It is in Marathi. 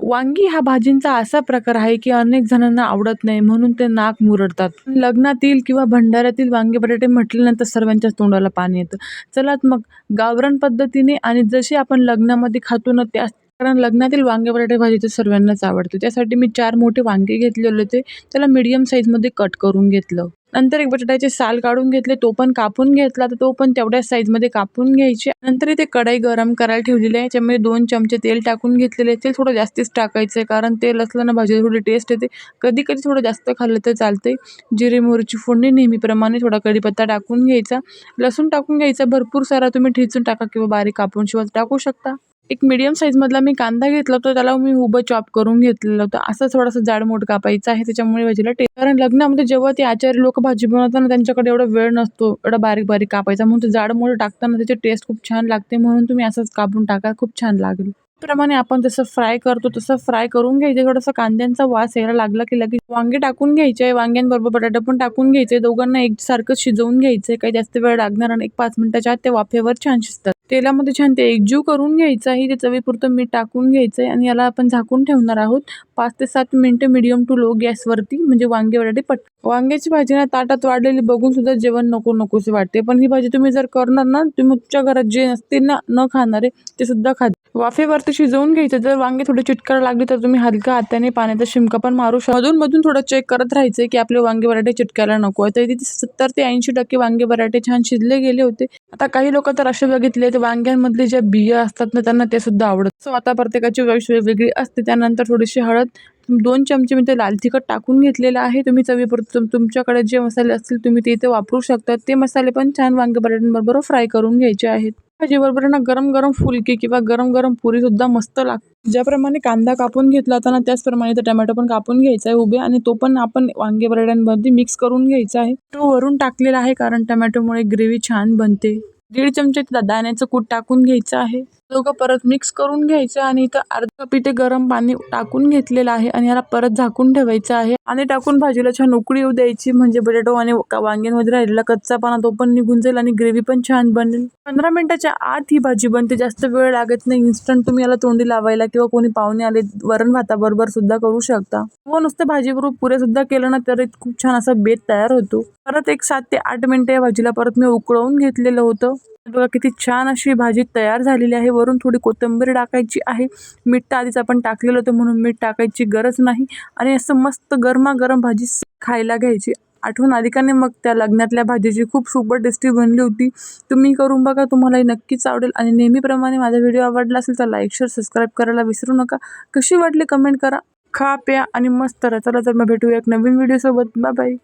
वांगी हा भाजींचा असा प्रकार आहे की अनेक जणांना आवडत नाही म्हणून ते नाक मुरडतात. लग्नातील किंवा भंडाऱ्यातील वांगे बटाटे म्हटल्यानंतर सर्वांच्याच तोंडाला पाणी येतं. चला मग गावरान पद्धतीने आणि जसे आपण लग्नामध्ये खातो ना त्या कारण लग्नातील वांगे बटाटे भाजी तर सर्वांनाच आवडते. त्यासाठी मी चार मोठे वांगे घेतलेले होते. त्याला मीडियम साईजमध्ये कट करून घेतलं. नंतर एक बटाट्याचे साल काढून घेतले तो पण कापून घेतला तर तो पण तेवढ्याच साईजमध्ये कापून घ्यायचे. नंतर इथे कढाई गरम करायला ठेवलेली आहे त्याच्यामध्ये दोन चमचे तेल टाकून घेतलेले तेल थोडं जास्तीच टाकायचं आहे कारण तेल असलं ना भाजी थोडी टेस्ट येते. कधी कधी थोडं जास्त खाल्लं तर चालते जिरे मोहरीची फोडणी नेहमीप्रमाणे थोडा कढीपत्ता टाकून घ्यायचा. लसूण टाकून घ्यायचा भरपूर सारा तुम्ही ठेचून टाका किंवा बारीक कापून शिवाय टाकू शकता. एक मीडियम साईजमधला मी कांदा घेतला होता त्याला मी उभं चॉप करून घेतलेलं होतं. असं थोडंसं जाडमोड कापायचं आहे त्याच्यामुळे भाजीला टेस्ट कारण लग्नामध्ये जेव्हा ते आचारी लोक भाजी बनवताना त्यांच्याकडे एवढा वेळ नसतो एवढा बारीक बारीक कापायचा. म्हणून ते जाडमोड टाकताना त्याची टेस्ट खूप छान लागते. म्हणून तुम्ही असंच कापून टाका खूप छान लागेल. प्रमाणे आपण जसं फ्राय करतो तसं फ्राय करून घ्यायचं. थोडासा कांद्यांचा वास यायला लागला की लगेच वांगे टाकून घ्यायचे. वांग्यांबरोबर बटाटा पण टाकून घ्यायचे. दोघांना एकसारखं शिजवून घ्यायचं. काही जास्त वेळ लागणार आणि एक पाच मिनिटाच्या आत ते वाफेवर छान शिजतात. तेलामध्ये छान ते एकजीव करून घ्यायचं आहे. ते चवीपुरतं मीठ टाकून घ्यायचं आहे आणि याला आपण झाकून ठेवणार आहोत. पाच ते सात मिनिटं मिडियम टू लो गॅसवरती म्हणजे वांगे बटाटे पट वांग्याची भाजी ना ताटात वाढलेली बघून सुद्धा जेवण नको नकोसे वाटते. पण ही भाजी तुम्ही जर करणार ना तुम्ही तुमच्या घरात जे असतील ना न खाणारे ते सुद्धा खा वाफेवरती शिजवून घ्यायचं. जर वांगे थोडे चिटकार लागले तर तुम्ही हलका हाताने पाण्याचा शिमका पण मारू शकता मधून मधून थोडं चेक करत राहायचं की आपले वांगे बराटे चिटकायला नको आहे. तर तिथे सत्तर ते ऐंशी टक्के वांगे बराटे छान शिजले गेले होते. आता काही लोक तर असे बघितले तर वांग्यांमधले ज्या बिया असतात ना त्यांना ते सुद्धा आवडत. सो आता प्रत्येकाची वैश वेगवेगळी असते. त्यानंतर थोडीशी हळद दोन चमचे मी ते लाल तिखट टाकून घेतलेलं आहे. तुम्ही चवीपुरतं तुमच्याकडे जे मसाले असतील तुम्ही ते इथे वापरू शकता. ते मसाले पण छान वांगे बटाट्यांबरोबर फ्राय करून घ्यायचे आहेत. भाजीबरोबर ना गरम गरम फुलके किंवा गरम गरम पुरीसुद्धा मस्त लागते. ज्याप्रमाणे कांदा कापून घेतला होता ना त्याचप्रमाणे तर टमॅटो पण कापून घ्यायचा आहे उभे आणि तो पण आपण वांगे बटाट्यांमध्ये मिक्स करून घ्यायचा आहे. तो वरून टाकलेला आहे कारण टमॅटोमुळे ग्रेव्ही छान बनते. दीड चमचे दाण्याचं कूट टाकून घ्यायचं आहे. दोघं परत मिक्स करून घ्यायचं आणि इथं अर्धा पिठे गरम पाणी टाकून घेतलेलं आहे आणि याला परत झाकून ठेवायचं आहे. आणि टाकून भाजीला छान उकळी येऊ द्यायची म्हणजे बटाटो आणि वांग्यांमध्ये राहिलेला कच्चा पाना तो पण निघून जाईल आणि ग्रेव्ही पण छान बनेल. पंधरा मिनिटाच्या आत ही भाजी बनते जास्त वेळ लागत नाही. इन्स्टंट तुम्ही याला तोंडी लावायला किंवा कोणी पाहुणे आले वरण भाताबरोबर सुद्धा करू शकता. व नुसतं भाजीबरोबर पुरे सुद्धा केलं ना तरी खूप छान असा बेत तयार होतो. परत एक सात ते आठ मिनिटं या भाजीला परत मी उकळवून घेतलेलं होतं. बघा किती छान अशी भाजी तयार झालेली आहे. वरून थोडी कोथिंबीर टाकायची आहे. मीठ तर आधीच आपण टाकलेलं होतं म्हणून मीठ टाकायची गरज नाही. आणि असं मस्त गरमागरम भाजी खायला घ्यायची. आठवण आली का नाही मग त्या लग्नातल्या भाजीची? खूप सुपर टेस्टी बनली होती. तुम्ही करून बघा तुम्हालाही नक्कीच आवडेल. आणि नेहमीप्रमाणे माझा व्हिडिओ आवडला असेल तर लाईक शेअर सबस्क्राईब करायला विसरू नका. कशी वाटली कमेंट करा. खा प्या आणि मस्त राहा चला तर मग भेटूया एक नवीन व्हिडिओसोबत बाय बाय